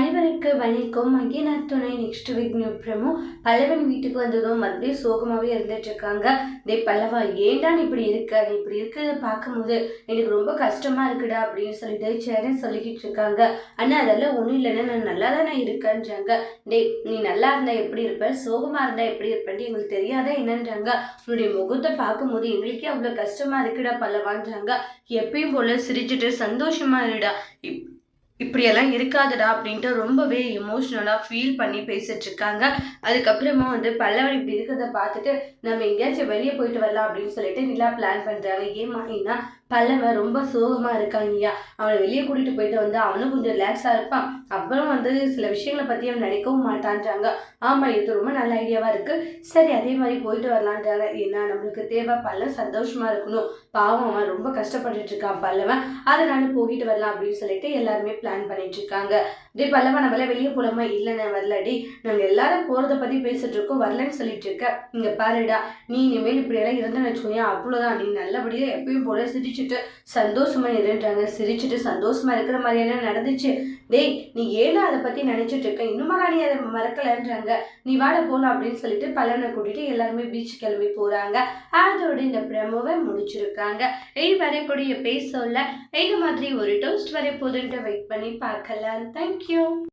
அனைவருக்கு வணக்கம் மகினாத் துணை நெக்ஸ்ட் வீக் நியூப்ரமும் பல்லவன் வீட்டுக்கு வந்ததும் மறுபடியும் சோகமாகவே இருந்துட்டு இருக்காங்க டே பல்லவா ஏன்டா நீ இப்படி இருக்க? நீ இப்படி இருக்கிறத பார்க்கும்போது எனக்கு ரொம்ப கஷ்டமா இருக்குடா அப்படின்னு சொல்லிட்டு சேரன் சொல்லிக்கிட்டு இருக்காங்க அண்ணா அதெல்லாம் ஒன்றும் இல்லைன்னா நான் நல்லா தானே இருக்கேன்றாங்க. டே நீ நல்லா இருந்தா எப்படி இருப்ப? சோகமா இருந்தா எப்படி இருப்பேன்ட்டு எங்களுக்கு தெரியாதா என்னன்றாங்க. உன்னுடைய முகத்தை பார்க்கும்போது எங்களுக்கே அவ்வளோ கஷ்டமா இருக்குடா பல்லவான்றாங்க. எப்பயும் போல சிரிச்சுட்டு சந்தோஷமா இருடா. இப் இப்படியெல்லாம் இருக்காதுடா அப்படின்ட்டு ரொம்பவே எமோஷ்னலாக ஃபீல் பண்ணி பேசிட்டு இருக்காங்க. அதுக்கப்புறமா வந்து பல்லவன் இப்படி இருக்கிறத பார்த்துட்டு நம்ம எங்கேயாச்சும் வெளியே போயிட்டு வரலாம் அப்படின்னு சொல்லிட்டு நிலா பிளான் பண்ணுறாங்க ஏமா ஏன்னா பல்லவன் ரொம்ப சோகமாக இருக்காங்கய்யா அவனை வெளியே கூட்டிகிட்டு போயிட்டு வந்து அவனும் கொஞ்சம் ரிலாக்ஸாக இருப்பான். அப்புறம் வந்து சில விஷயங்களை பற்றி அவன் நினைக்கவும் மாட்டான்றாங்க. ஆமாம் இது ரொம்ப நல்ல ஐடியாவாக இருக்குது சரி அதே மாதிரி போயிட்டு வரலான்றாங்க. ஏன்னா நம்மளுக்கு தேவை பல்லவன் சந்தோஷமாக இருக்கணும். பாவம் அவன் ரொம்ப கஷ்டப்பட்டுட்டு இருக்கான் பல்லவன். அதனால போயிட்டு வரலாம் அப்படின்னு சொல்லிட்டு எல்லாருமே பிளான் பண்ணிட்டு இருக்காங்க டே பல்லவன் நம்மள வெளியே போலாமா? இல்லைண்ணே வரலடி நாங்கள் எல்லாரும் போகிறத பற்றி பேசிட்டு இருக்கோம். வரலன்னு சொல்லிட்டு இருக்க இங்கே பாருடா நீ இனிமேல் இப்படியெல்லாம் இருந்தேன்னு வச்சுக்கோங்க அவ்வளோதான் நீ நல்லபடியாக எப்பயும் போல சிரிச்சுட்டு சந்தோஷமா இருன்றாங்க. சிரிச்சுட்டு சந்தோஷமா இருக்கிற மாதிரியான நடந்துச்சு? டேய் நீ ஏன்னா அதை பற்றி நினச்சிட்டு இருக்க? இன்னுமா நீ அதை மறக்கலன்றாங்க. நீ வாட போகலாம் அப்படின்னு சொல்லிட்டு பல்லவனை கூட்டிட்டு எல்லாருமே பீச் கிளம்பி போகிறாங்க அதோட இந்த ப்ரமோவை முடிச்சிருக்காங்க. எய் வரக்கூடிய பேச சொல்ல இந்த மாதிரி ஒரு டோஸ்ட் வரை போதுன்ட்டு வெயிட் பண்ணி. Thank you.